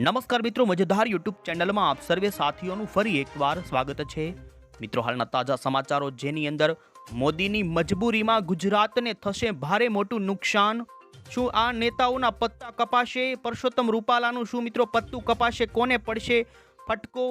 નમસ્કાર મિત્રો, મજેદાર યુટ્યુબ ચેનલમાં આપ સર્વે સાથીઓનું ફરી એકવાર સ્વાગત છે. મિત્રો, હાલના તાજા સમાચારો જેની અંદર મોદીની મજબૂરીમાં ગુજરાતને થશે ભારે મોટું નુકસાન. શું આ નેતાઓના પત્તા કપાશે? પરસોત્તમ રૂપાલાનું શું મિત્રો પત્તું કપાશે? કોને પડશે ફટકો?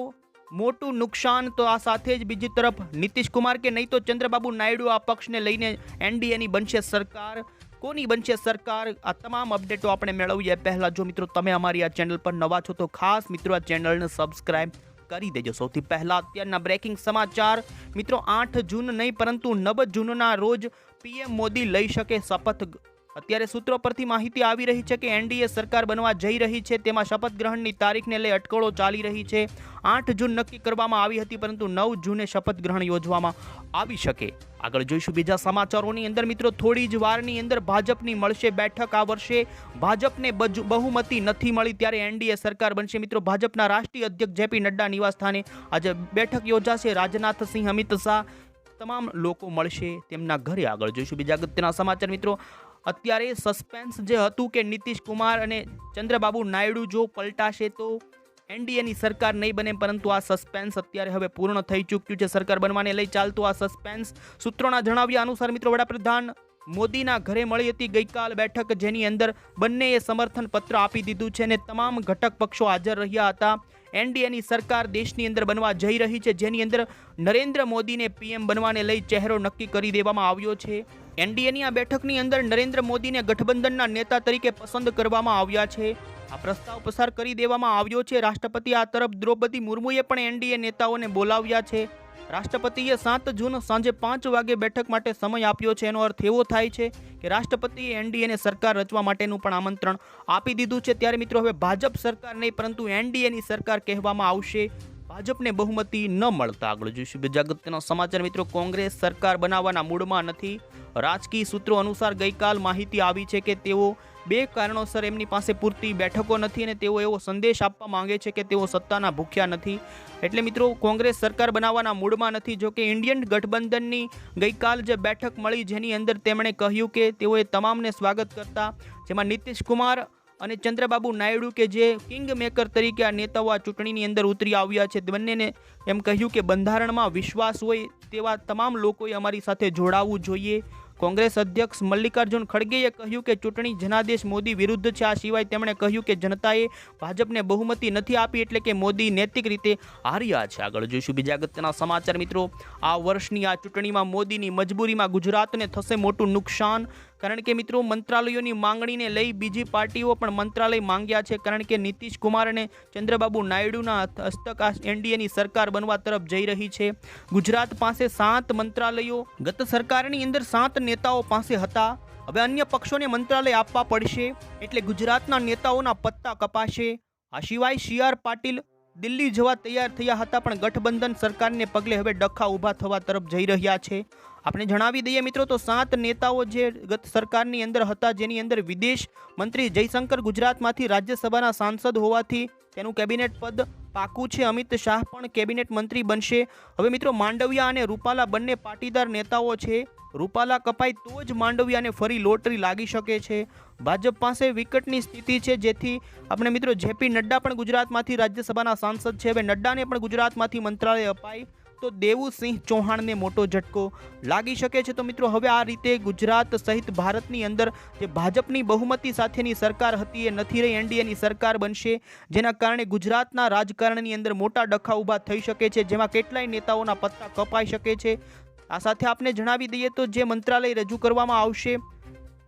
મોટું નુકસાન તો આ સાથે જ બીજી તરફ નીતિશ કુમાર કે નહીં તો ચંદ્રબાબુ નાયડુ આ પક્ષને લઈને એનડીએની બનશે સરકાર. કોની બનશે સરકાર? આ તમામ અપડેટો આપણે મેળવીએ. પહેલાં જો મિત્રો તમે અમારી આ ચેનલ પર નવા છો તો ખાસ મિત્રો આ ચેનલને સબસ્ક્રાઇબ કરી દેજો. સૌથી પહેલાં અત્યારના બ્રેકિંગ સમાચાર. મિત્રો આઠ જૂન નહીં, પરંતુ નવ જૂનના રોજ પીએમ મોદી લઈ શકે શપથ અત્યારે સૂત્રો પરથી માહિતી આવી રહી છે કે એનડીએ સરકાર બનવા જઈ રહી છે. તેમાં શપથ ગ્રહણની તારીખને લઈ અટકળો ચાલી રહી છે. આઠ જૂન નક્કી કરવામાં આવી હતી, પરંતુ નવ જૂને શપથ ગ્રહણ યોજવામાં આવી શકે. આગળ જોઈશું બીજા સમાચારોની અંદર. મિત્રો, થોડી જ વારની અંદર ભાજપની મળશે બેઠક આ વર્ષે. ભાજપને બહુમતી નથી મળી ત્યારે એનડીએ સરકાર બનશે. મિત્રો, ભાજપના રાષ્ટ્રીય અધ્યક્ષ જેપી નડ્ડા નિવાસસ્થાને આજે બેઠક યોજાશે. રાજનાથસિંહ અમિત શાહ, તમામ લોકો મળશે તેમના ઘરે. આગળ જોઈશું બીજા અગત્યના સમાચાર. મિત્રો અત્યારે સસ્પેન્સ જે હતું કે નીતિશ કુમાર અને ચંદ્રબાબુ નાયડુ જો પલટાશે તો એનડીએની સરકાર નહીં બને, પરંતુ આ સસ્પેન્સ અત્યારે હવે પૂર્ણ થઈ ચૂક્યું છે. સરકાર બનવાને લઈ ચાલતું આ સસ્પેન્સ સૂત્રોના જણાવ્યા અનુસાર, મિત્રો, વડાપ્રધાન મોદીના ઘરે મળી હતી ગઈકાલ બેઠક, જેની અંદર બંનેએ સમર્થન પત્ર આપી દીધું છે અને તમામ ઘટક પક્ષો હાજર રહ્યા હતા. એનડીએની સરકાર દેશની અંદર બનવા જઈ રહી છે, જેની અંદર નરેન્દ્ર મોદીને પીએમ બનવાને લઈ ચહેરો નક્કી કરી દેવામાં આવ્યો છે. એનડીએની આ બેઠકની અંદર નરેન્દ્ર મોદીને ગઠબંધનના નેતા તરીકે પસંદ કરવામાં આવ્યા છે. આ પ્રસ્તાવ પસાર કરી દેવામાં આવ્યો છે. રાષ્ટ્રપતિ આ તરફ દ્રૌપદી મુર્મુએ પણ એનડીએ નેતાઓને બોલાવ્યા છે. રાષ્ટ્રપતિએ સાત જૂન સાંજે પાંચ વાગે બેઠક માટે સમય આપ્યો છે. એનો અર્થ એવો થાય છે કે રાષ્ટ્રપતિએ એનડીએને સરકાર રચવા માટેનું પણ આમંત્રણ આપી દીધું છે. ત્યારે મિત્રો, હવે ભાજપ સરકાર નહીં, પરંતુ એનડીએની સરકાર કહેવામાં આવશે. ભાજપને બહુમતી ન મળતા આગળ જોઈશું. બીજા અગત્યના સમાચાર, મિત્રો, કોંગ્રેસ સરકાર બનાવવાના મૂડમાં નથી. રાજકીય સૂત્રો અનુસાર ગઈકાલ માહિતી આવી છે કે તેઓ બે કારણોસર એમની પાસે પૂરતી બેઠકો નથી અને તેઓ એવો સંદેશ આપવા માંગે છે કે તેઓ સત્તાના ભૂખ્યા નથી. એટલે મિત્રો, કોંગ્રેસ સરકાર બનાવવાના મૂડમાં નથી, જો કે ઇન્ડિયન ગઠબંધનની ગઈકાલ જે બેઠક મળી, જેની અંદર તેમણે કહ્યું કે તેઓએ તમામને સ્વાગત કરતા, જેમાં નીતિશ કુમાર અને ચંદ્રબાબુ નાયડુ કે જે કિંગ મેકર તરીકે આ નેતાઓ આ ચૂંટણીની અંદર ઉતરી આવ્યા છે, બંનેને એમ કહ્યું કે બંધારણમાં વિશ્વાસ હોય તેવા તમામ લોકોએ અમારી સાથે જોડાવવું જોઈએ. કોંગ્રેસ અધ્યક્ષ મલ્લિકાર્જુન ખડગેએ કહ્યું કે ચૂંટણી જનાદેશ મોદી વિરુદ્ધ છે, આ સિવાય તેમણે કહ્યું કે જનતાએ ભાજપને બહુમતી નથી આપી એટલે કે મોદી નૈતિક રીતે હાર્યા છે. આગળ જોઈશું બીજા અગત્યના સમાચાર મિત્રો. આ વર્ષની આ ચૂંટણીમાં મોદીની મજબૂરીમાં ગુજરાતને થશે મોટું નુકસાન. કારણ કે મિત્રો, મંત્રાલયોની માંગણીને લઈ બીજી પાર્ટીઓ પણ મંત્રાલય માંગ્યા છે. કારણ કે નીતિશ કુમાર અને ચંદ્રબાબુ નાયડુના હસ્તક આ એનડીએની સરકાર બનવા તરફ જઈ રહી છે. ગુજરાત પાસે સાત મંત્રાલયો, ગત સરકારની અંદર સાત નેતાઓ પાસે હતા. હવે અન્ય પક્ષોને મંત્રાલય આપવા પડશે, એટલે ગુજરાતના નેતાઓના પત્તા કપાશે. આ સિવાય સી આર પાટીલ દિલ્હી જવા તૈયાર થયા હતા, પણ ગઠબંધન સરકારને પગલે હવે ડખા ઊભા થવા તરફ જઈ રહ્યા છે. આપણે જણાવી દઈએ મિત્રો તો સાત નેતાઓ જે ગત સરકારની અંદર હતા, જેની અંદર વિદેશ મંત્રી જયશંકર ગુજરાતમાંથી રાજ્યસભાના સાંસદ હોવાથી તેનું કેબિનેટ પદ પાકું છે. અમિત શાહ પણ કેબિનેટ મંત્રી બનશે. હવે મિત્રો માંડવિયા અને રૂપાલા બંને પાટીદાર નેતાઓ છે. રૂપાલા કપાય તો જ માંડવિયાને ફરી લોટરી લાગી શકે છે. ભાજપ પાસે વિકટની સ્થિતિ છે, જેથી આપણે મિત્રો જેપી નડ્ડા પણ ગુજરાતમાંથી રાજ્યસભાના સાંસદ છે. હવે નડ્ડાને પણ ગુજરાતમાંથી મંત્રાલય અપાય તો દેવુસિંહ ચૌહાણને મોટો ઝટકો લાગી શકે છે. તો મિત્રો, હવે આ રીતે ગુજરાત સહિત ભારતની અંદર જે ભાજપની બહુમતી સાથેની સરકાર હતી એ નથી રહી. એનડીએની સરકાર બનશે, જેના કારણે ગુજરાતના રાજકારણની અંદર મોટા ડખા ઊભા થઈ શકે છે, જેમાં કેટલાય નેતાઓના પત્તા કપાઈ શકે છે. આ સાથે આપને જણાવી દઈએ તો જે મંત્રાલય રજૂ કરવામાં આવશે,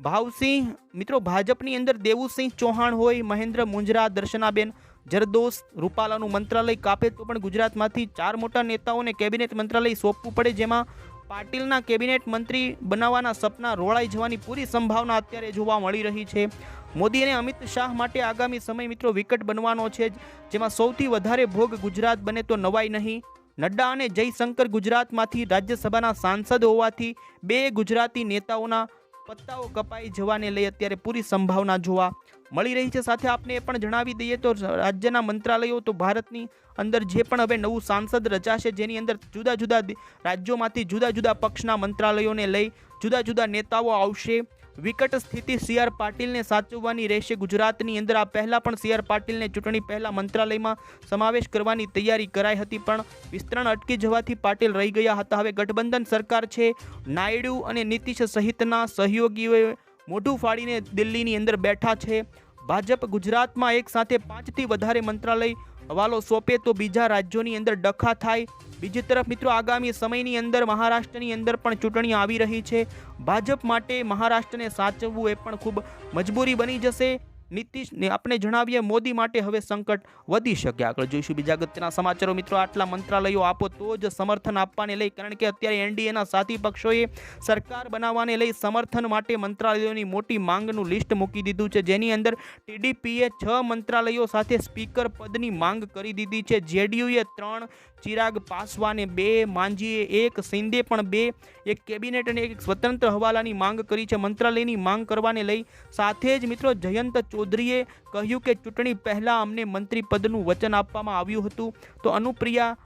ભાવસિંહ, મિત્રો, ભાજપની અંદર દેવુસિંહ ચૌહાણ હોય, મહેન્દ્ર મુંજરા, દર્શનાબેન જરદોસ રૂપાલાનું મંત્રાલય કાપે તો પણ ગુજરાતમાંથી ચાર મોટા નેતાઓને કેબિનેટ મંત્રાલય સોંપવું પડે, જેમાં પાટીલના કેબિનેટ મંત્રી બનાવવાના સપના રોળાઈ જવાની પૂરી સંભાવના અત્યારે જોવા મળી રહી છે. મોદી અને અમિત શાહ માટે આગામી સમય મિત્રો વિકટ બનવાનો છે, જેમાં સૌથી વધારે ભોગ ગુજરાત બને તો નવાઈ નહીં. નડ્ડા અને જયશંકર ગુજરાતમાંથી રાજ્યસભાના સાંસદ હોવાથી બે ગુજરાતી નેતાઓના પત્તાઓ કપાઈ જવાને લઈ અત્યારે પૂરી સંભાવના જોવા મળી રહી છે. સાથે આપને એ પણ જણાવી દઈએ તો રાજ્યના મંત્રાલયો તો ભારતની અંદર જે પણ હવે નવું સાંસદ રચાશે જેની અંદર જુદા જુદા રાજ્યોમાંથી જુદા જુદા પક્ષના મંત્રાલયોને લઈ જુદા જુદા નેતાઓ આવશે. વિકટ સ્થિતિ સી આર પાટીલને સાચવવાની રહેશે ગુજરાતની અંદર. આ પહેલા પણ સી આર પાટીલને ચૂંટણી પહેલાં મંત્રાલયમાં સમાવેશ કરવાની તૈયારી કરાઈ હતી, પણ વિસ્તરણ અટકી જવાથી પાટીલ રહી ગયા હતા. હવે ગઠબંધન સરકાર છે, નાયડુ અને નીતિશ સહિતના સહયોગીઓએ મોઢું ફાડીને દિલ્હીની અંદર બેઠા છે. ભાજપ ગુજરાતમાં એક સાથે પાંચથી વધારે મંત્રાલય હવાલો સોંપે તો બીજા રાજ્યોની અંદર ડખા થાય. બીજી તરફ મિત્રો આગામી સમયની અંદર મહારાષ્ટ્રની અંદર પણ ચૂંટણી આવી રહી છે. ભાજપ માટે મહારાષ્ટ્રને સાચવવું એ પણ ખૂબ મજબૂરી બની જશે. નીતિશને આપણે જણાવીએ, મોદી માટે હવે સંકટ વધી શકે. આગળ જોઈશું બીજા અગત્યના સમાચારો. મિત્રો, આટલા મંત્રાલયો આપો તો જ સમર્થન આપવાને લઈ, કારણ કે અત્યારે એનડીએના સાથી પક્ષોએ સરકાર બનાવવાને લઈ સમર્થન માટે મંત્રાલયોની મોટી માંગનું લિસ્ટ મૂકી દીધું છે. જેની અંદર ટીડીપીએ છ મંત્રાલયો સાથે સ્પીકર પદની માંગ કરી દીધી છે. જેડીયુએ ત્રણ ચિરાગ પાસવાને બે, માંઝીએ એક, સિંધે પણ બે. એક કેબિનેટ અને એક સ્વતંત્ર હવાલાની માંગ કરી છે. મંત્રાલયની માંગ કરવાને લઈ સાથે જ મિત્રો જયંત ચૌધરીએ કહ્યું કે ચૂંટણી પહેલાં અમને મંત્રી પદનું વચન આપવામાં આવ્યું હતું. તો અનુપ્રિયા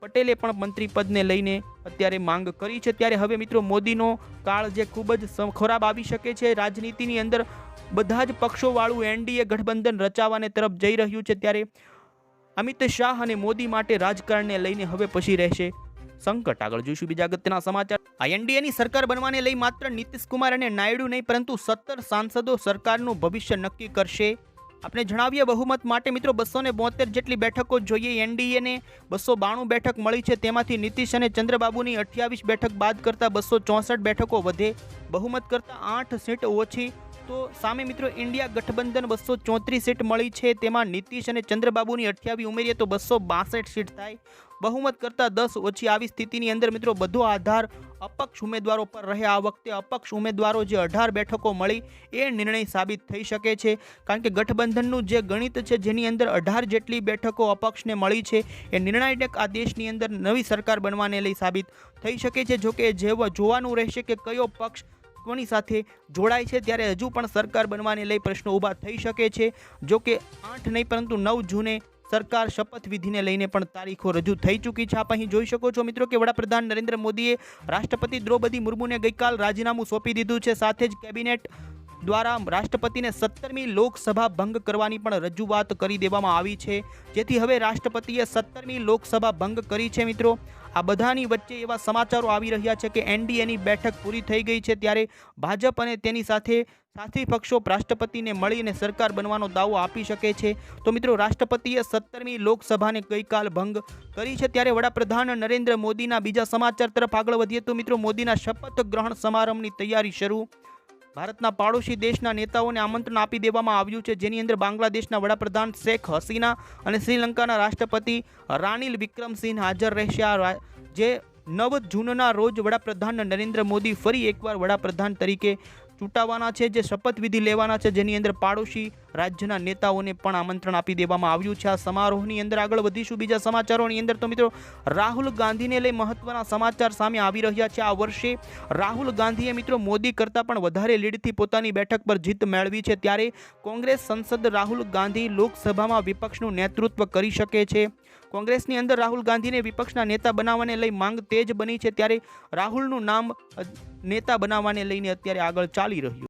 પટેલે પણ મંત્રી પદને લઈને અત્યારે માંગ કરી છે. ત્યારે હવે મિત્રો મોદીનો કાળ જે ખૂબ જ ખરાબ આવી શકે છે. રાજનીતિની અંદર બધા જ પક્ષોવાળું એનડીએ ગઠબંધન રચાવાને તરફ જઈ રહ્યું છે. ત્યારે અમિત શાહ અને મોદી માટે રાજકારણને લઈને હવે પછી રહેશે સંકટ. આગળ જોઈશું બીજા અગત્યના સમાચાર. આ એનડીએની સરકાર બનવાને લઈ માત્ર નીતિશ કુમાર અને નાયડુ નહીં, પરંતુ સત્તર સાંસદો સરકારનું ભવિષ્ય નક્કી કરશે. આપણે જણાવીએ બહુમત માટે મિત્રો બસો ને જેટલી બેઠકો જોઈએ. એનડીએને બસો બાણું બેઠક મળી છે. તેમાંથી નીતિશ અને ચંદ્રબાબુની અઠ્યાવીસ બેઠક બાદ કરતાં બસો ચોસઠ બેઠકો વધે. બહુમત કરતાં આઠ સીટ ઓછી. તો સામે મિત્રો ઇન્ડિયા ગઠબંધન બસો ચોત્રીસ સીટ મળી છે. તેમાં નીતિશ અને ચંદ્રબાબુની અઠ્યાવી ઉમેરીએ તો બસો બાસઠ સીટ થાય. બહુમત કરતાં દસ ઓછી આવી સ્થિતિની અંદર મિત્રો બધો આધાર અપક્ષ ઉમેદવારો પર રહે. આ વખતે અપક્ષ ઉમેદવારો જે અઢાર બેઠકો મળી એ નિર્ણય સાબિત થઈ શકે છે. કારણ કે ગઠબંધનનું જે ગણિત છે જેની અંદર અઢાર જેટલી બેઠકો અપક્ષને મળી છે, એ નિર્ણાયક આ દેશની અંદર નવી સરકાર બનવાને લઈ સાબિત થઈ શકે છે. જોકે જેવો જોવાનું રહેશે કે કયો પક્ષ કોની સાથે જોડાય છે. ત્યારે હજુ પણ સરકાર બનવાને લઈ પ્રશ્નો ઊભા થઈ શકે છે. જો કે આઠ નહીં, પરંતુ નવ જૂને સરકાર શપથવિધિને લઈને પણ તારીખો રજૂ થઈ ચૂકી છે. આપ અહીં જોઈ શકો છો મિત્રો કે વડાપ્રધાન નરેન્દ્ર મોદીએ રાષ્ટ્રપતિ દ્રૌપદી મુર્મુને ગઈકાલ રાજીનામું સોંપી દીધું છે. સાથે જ કેબિનેટ દ્વારા રાષ્ટ્રપતિને સત્તરમી લોકસભા ભંગ કરવાની પણ રજૂઆત કરી દેવામાં આવી છે. જેથી હવે રાષ્ટ્રપતિએ સત્તરમી લોકસભા ભંગ કરી છે મિત્રો. આ બધાની વચ્ચે એવા સમાચારો આવી રહ્યા છે કે એનડીએની બેઠક પૂરી થઈ ગઈ છે ત્યારે ભાજપ અને તેની સાથે સાથી પક્ષો રાષ્ટ્રપતિને મળીને સરકાર બનવાનો દાવો આપી શકે છે. તો મિત્રો, રાષ્ટ્રપતિએ સત્તરમી લોકસભાને ગઈકાલ ભંગ કરી છે ત્યારે વડાપ્રધાન નરેન્દ્ર મોદીના બીજા સમાચાર તરફ આગળ વધીએ તો મિત્રો, મોદીના શપથ ગ્રહણ સમારંભની તૈયારી શરૂ ભારતના પાડોશી દેશના નેતાઓને આમંત્રણ આપી દેવામાં આવ્યું છે. જેની અંદર બાંગ્લાદેશના વડાપ્રધાન શેખ હસીના અને શ્રીલંકાના રાષ્ટ્રપતિ રાનિલ વિક્રમસિંહ હાજર રહેશે. જે નવ જૂનના રોજ વડાપ્રધાન નરેન્દ્ર મોદી ફરી એકવાર વડાપ્રધાન તરીકે ચૂંટાવાના છે, જે શપથવિધિ લેવાના છે, જેની અંદર પાડોશી રાજ્યના નેતાઓને પણ આમંત્રણ આપી દેવામાં આવ્યું છે. આ સમારોહની અંદર આગળ વધીશું. બીજા સમાચારોની અંદર તો મિત્રો, રાહુલ ગાંધીને લઈ મહત્વના સમાચાર સામે આવી રહ્યા છે. આ વર્ષે રાહુલ ગાંધીએ મિત્રો મોદી કરતાં પણ વધારે લીડથી પોતાની બેઠક પર જીત મેળવી છે. ત્યારે કોંગ્રેસ સંસદ રાહુલ ગાંધી લોકસભામાં વિપક્ષનું નેતૃત્વ કરી શકે છે. કોંગ્રેસની અંદર રાહુલ ગાંધીને વિપક્ષના નેતા બનાવવાને લઈ માંગ તેજ બની છે. ત્યારે રાહુલનું નામ નેતા બનાવવાને લઈને અત્યારે આગળ ચાલી રહ્યું